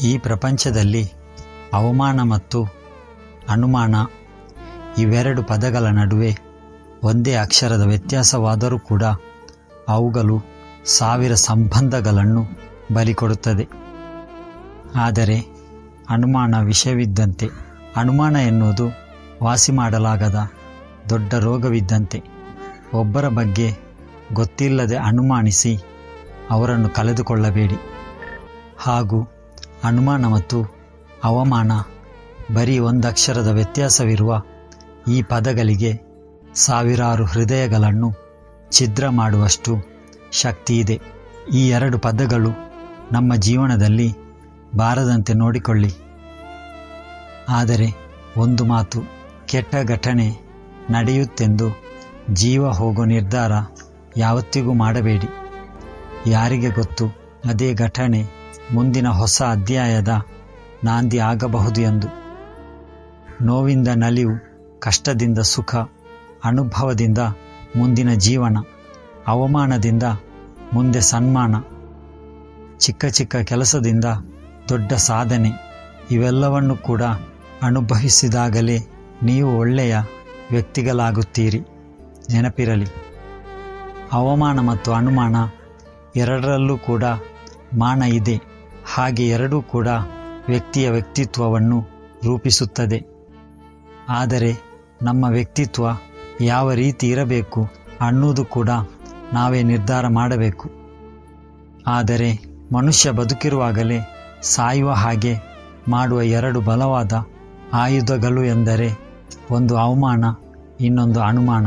ಈ ಪ್ರಪಂಚದಲ್ಲಿ ಅವಮಾನ ಮತ್ತು ಅನುಮಾನ ಇವೆರಡು ಪದಗಳ ನಡುವೆ ಒಂದೇ ಅಕ್ಷರದ ವ್ಯತ್ಯಾಸವಾದರೂ ಕೂಡ ಅವುಗಳು ಸಾವಿರ ಸಂಬಂಧಗಳನ್ನು ಬಲಿಕೊಡುತ್ತದೆ ಆದರೆ ಅನುಮಾನ ವಿಷಯವಿದ್ದಂತೆ, ಅನುಮಾನ ಎನ್ನುವುದು ವಾಸಿ ಮಾಡಲಾಗದ ದೊಡ್ಡ ರೋಗವಿದ್ದಂತೆ, ಒಬ್ಬರ ಬಗ್ಗೆ ಗೊತ್ತಿಲ್ಲದೆ ಅನುಮಾನಿಸಿ ಅವರನ್ನು ಕಳೆದುಕೊಳ್ಳಬೇಡಿ. ಹಾಗೂ ಅನುಮಾನ ಮತ್ತು ಅವಮಾನ ಬರೀ ಒಂದಕ್ಷರದ ವ್ಯತ್ಯಾಸವಿರುವ ಈ ಪದಗಳಿಗೆ ಸಾವಿರಾರು ಹೃದಯಗಳನ್ನು ಛಿದ್ರ ಮಾಡುವಷ್ಟು ಶಕ್ತಿ ಇದೆ. ಈ ಎರಡು ಪದಗಳು ನಮ್ಮ ಜೀವನದಲ್ಲಿ ಬಾರದಂತೆ ನೋಡಿಕೊಳ್ಳಿ. ಆದರೆ ಒಂದು ಮಾತು ಕೆಟ್ಟ ಘಟನೆ ನಡೆಯುತ್ತೆಂದು ಜೀವ ಹೋಗೋ ನಿರ್ಧಾರ ಯಾವತ್ತಿಗೂ ಮಾಡಬೇಡಿ. ಯಾರಿಗೆ ಗೊತ್ತು, ಅದೇ ಘಟನೆ ಮುಂದಿನ ಹೊಸ ಅಧ್ಯಾಯದ ನಾಂದಿ ಆಗಬಹುದು ಎಂದು. ನೋವಿಂದ ನಲಿವು, ಕಷ್ಟದಿಂದ ಸುಖ, ಅನುಭವದಿಂದ ಮುಂದಿನ ಜೀವನ, ಅವಮಾನದಿಂದ ಮುಂದೆ ಸನ್ಮಾನ, ಚಿಕ್ಕ ಚಿಕ್ಕ ಕೆಲಸದಿಂದ ದೊಡ್ಡ ಸಾಧನೆ, ಇವೆಲ್ಲವನ್ನು ಕೂಡ ಅನುಭವಿಸಿದಾಗಲೇ ನೀವು ಒಳ್ಳೆಯ ವ್ಯಕ್ತಿಗಳಾಗುತ್ತೀರಿ. ನೆನಪಿರಲಿ, ಅವಮಾನ ಮತ್ತು ಅನುಮಾನ ಎರಡರಲ್ಲೂ ಕೂಡ ಮಾನ ಇದೆ. ಹಾಗೆ ಎರಡೂ ಕೂಡ ವ್ಯಕ್ತಿಯ ವ್ಯಕ್ತಿತ್ವವನ್ನು ರೂಪಿಸುತ್ತದೆ. ಆದರೆ ನಮ್ಮ ವ್ಯಕ್ತಿತ್ವ ಯಾವ ರೀತಿ ಇರಬೇಕು ಅನ್ನೋದು ಕೂಡ ನಾವೇ ನಿರ್ಧಾರ ಮಾಡಬೇಕು. ಆದರೆ ಮನುಷ್ಯ ಬದುಕಿರುವಾಗಲೇ ಸಾಯುವ ಹಾಗೆ ಮಾಡುವ ಎರಡು ಬಲವಾದ ಆಯುಧಗಳು ಎಂದರೆ ಒಂದು ಅವಮಾನ, ಇನ್ನೊಂದು ಅನುಮಾನ.